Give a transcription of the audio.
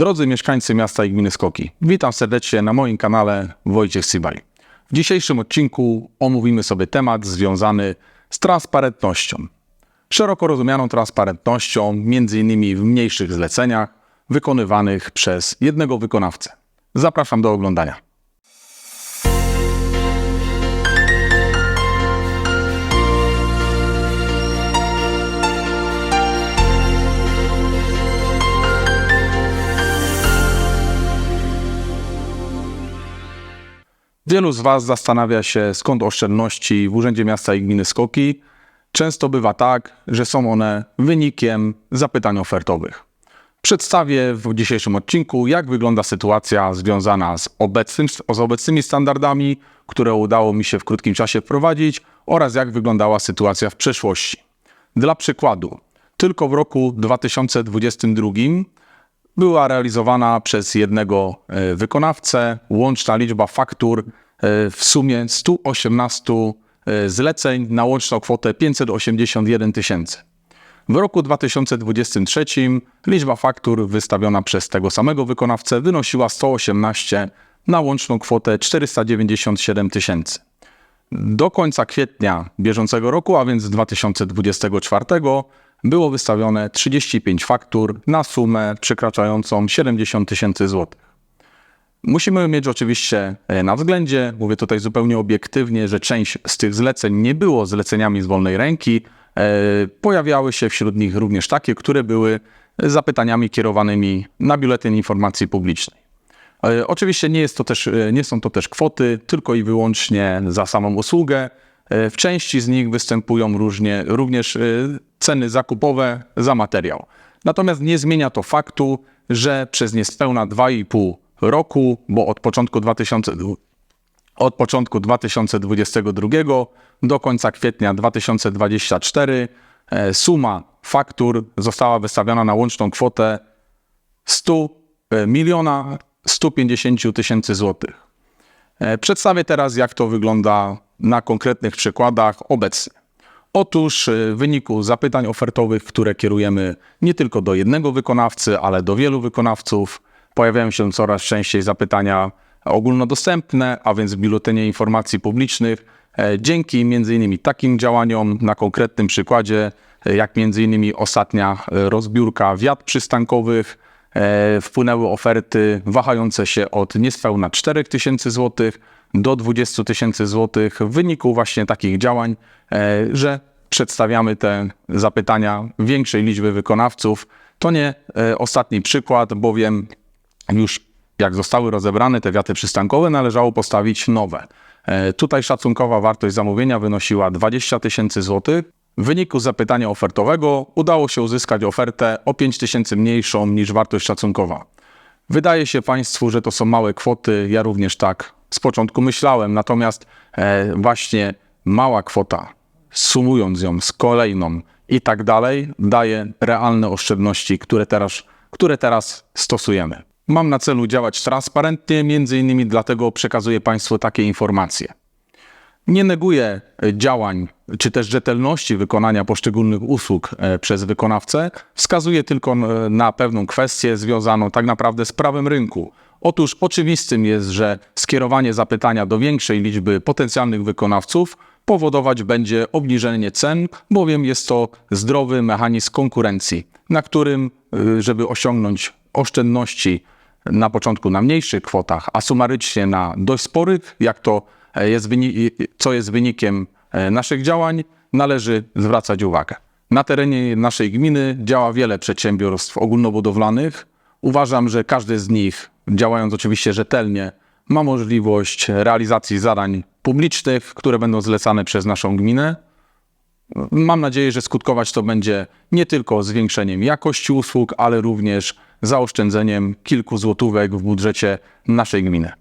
Drodzy mieszkańcy miasta i gminy Skoki, witam serdecznie na moim kanale Wojciech Sybaj. W dzisiejszym odcinku omówimy sobie temat związany z transparentnością. Szeroko rozumianą transparentnością, m.in. w mniejszych zleceniach wykonywanych przez jednego wykonawcę. Zapraszam do oglądania. Wielu z Was zastanawia się, skąd oszczędności w Urzędzie Miasta i Gminy Skoki. Często bywa tak, że są one wynikiem zapytań ofertowych. Przedstawię w dzisiejszym odcinku, jak wygląda sytuacja związana z, obecnym, z obecnymi standardami, które udało mi się w krótkim czasie wprowadzić, oraz jak wyglądała sytuacja w przeszłości. Dla przykładu, tylko w roku 2022 była realizowana przez jednego e, wykonawcę łączna liczba faktur w sumie 118 e, zleceń na łączną kwotę 581 tysięcy. W roku 2023 liczba faktur wystawiona przez tego samego wykonawcę wynosiła 118 na łączną kwotę 497 tysięcy. Do końca kwietnia bieżącego roku, a więc 2024, było wystawione 35 faktur na sumę przekraczającą 70 tysięcy złotych. Musimy mieć oczywiście e, na względzie, mówię tutaj zupełnie obiektywnie, że część z tych zleceń nie było zleceniami z wolnej ręki. E, Pojawiały się wśród nich również takie, które były zapytaniami kierowanymi na biuletyn informacji publicznej. E, Oczywiście nie, jest to też, nie są to też kwoty tylko i wyłącznie za samą usługę. W części z nich występują różnie, również ceny zakupowe za materiał. Natomiast nie zmienia to faktu, że przez niespełna 2,5 roku, bo od początku 2000, od początku 2022 do końca kwietnia 2024 e, suma faktur została wystawiona na łączną kwotę 100 e, miliona 150 tysięcy złotych. E, Przedstawię teraz, jak to wygląda na konkretnych przykładach obecnie. Otóż w wyniku zapytań ofertowych, które kierujemy nie tylko do jednego wykonawcy, ale do wielu wykonawców, pojawiają się coraz częściej zapytania ogólnodostępne, a więc Biuletynie Informacji Publicznych. E, Dzięki m.in. takim działaniom na konkretnym przykładzie, e, jak m.in. ostatnia e, rozbiórka wiat przystankowych, wpłynęły oferty wahające się od niespełna 4 tysięcy złotych do 20 tysięcy złotych w wyniku właśnie takich działań, że przedstawiamy te zapytania większej liczby wykonawców. To nie ostatni przykład, bowiem już jak zostały rozebrane te wiaty przystankowe, należało postawić nowe. E, Tutaj szacunkowa wartość zamówienia wynosiła 20 tysięcy złotych. W wyniku zapytania ofertowego udało się uzyskać ofertę o 5 tysięcy mniejszą niż wartość szacunkowa. Wydaje się Państwu, że to są małe kwoty. Ja również tak z początku myślałem, natomiast e, właśnie mała kwota, sumując ją z kolejną i tak dalej, daje realne oszczędności, które teraz, które teraz stosujemy. Mam na celu działać transparentnie, między innymi dlatego przekazuję Państwu takie informacje. Nie neguję działań czy też rzetelności wykonania poszczególnych usług e, przez wykonawcę, wskazuję tylko na pewną kwestię związaną tak naprawdę z prawem rynku. Otóż oczywistym jest, że skierowanie zapytania do większej liczby potencjalnych wykonawców powodować będzie obniżenie cen, bowiem jest to zdrowy mechanizm konkurencji, na którym, y, żeby osiągnąć oszczędności na początku na mniejszych kwotach, a sumarycznie na dość sporych, jak to e, jest co jest wynikiem e, naszych działań, należy zwracać uwagę. Na terenie naszej gminy działa wiele przedsiębiorstw ogólnobudowlanych. Uważam, że każdy z nich, działając oczywiście rzetelnie, ma możliwość realizacji zadań publicznych, które będą zlecane przez naszą gminę. Mam nadzieję, że skutkować to będzie nie tylko zwiększeniem jakości usług, ale również zaoszczędzeniem kilku złotówek w budżecie naszej gminy.